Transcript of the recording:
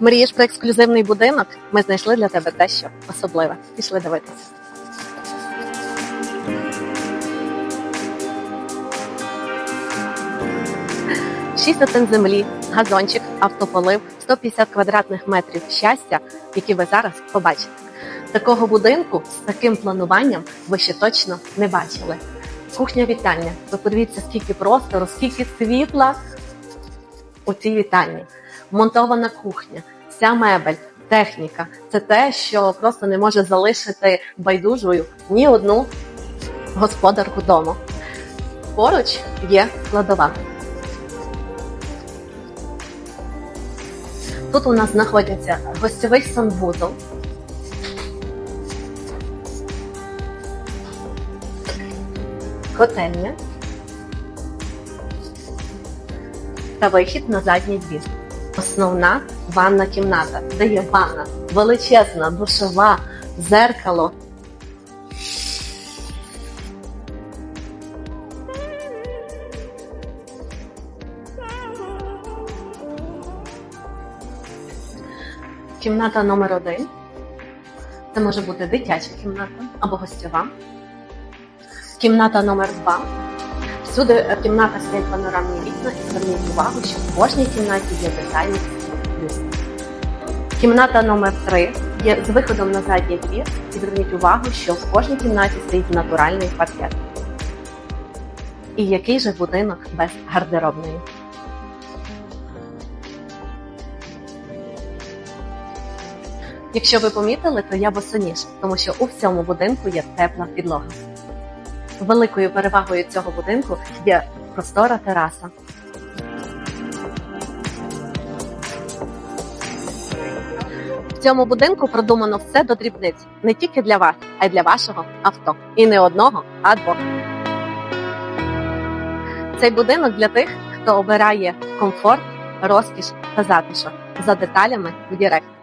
Мрієш про ексклюзивний будинок? Ми знайшли для тебе дещо особливе. Пішли дивитися. Шість сотень землі, газончик, автополив, 150 квадратних метрів щастя, які ви зараз побачите. Такого будинку з таким плануванням ви ще точно не бачили. Кухня вітання. Ви подивіться, скільки простору, скільки світла у цій вітальні. Монтована кухня, вся мебель, техніка це те, що просто не може залишити байдужою ні одну господарку дому. Поруч є кладова. Тут у нас знаходиться гостьовий санвузол. Котельня та вихід на задній двір. Основна ванна кімната, де є ванна, величезна, душова, зеркало. Кімната номер один. Це може бути дитяча кімната або гостьова. Кімната номер два. Всюди е, в кімнатах стоять панорамні вікна і зверніть увагу, що в кожній кімнаті є детальний люстр. Кімната номер 3 є з виходом на задній двір і зверніть увагу, що в кожній кімнаті стоїть натуральний паркет. І який же будинок без гардеробної? Якщо ви помітили, то я босоніж, тому що у всьому будинку є тепла підлога. Великою перевагою цього будинку є простора тераса. В цьому будинку продумано все до дрібниць не тільки для вас, а й для вашого авто. І не одного, а двох. Цей будинок для тих, хто обирає комфорт, розкіш та затишок за деталями в Дірект.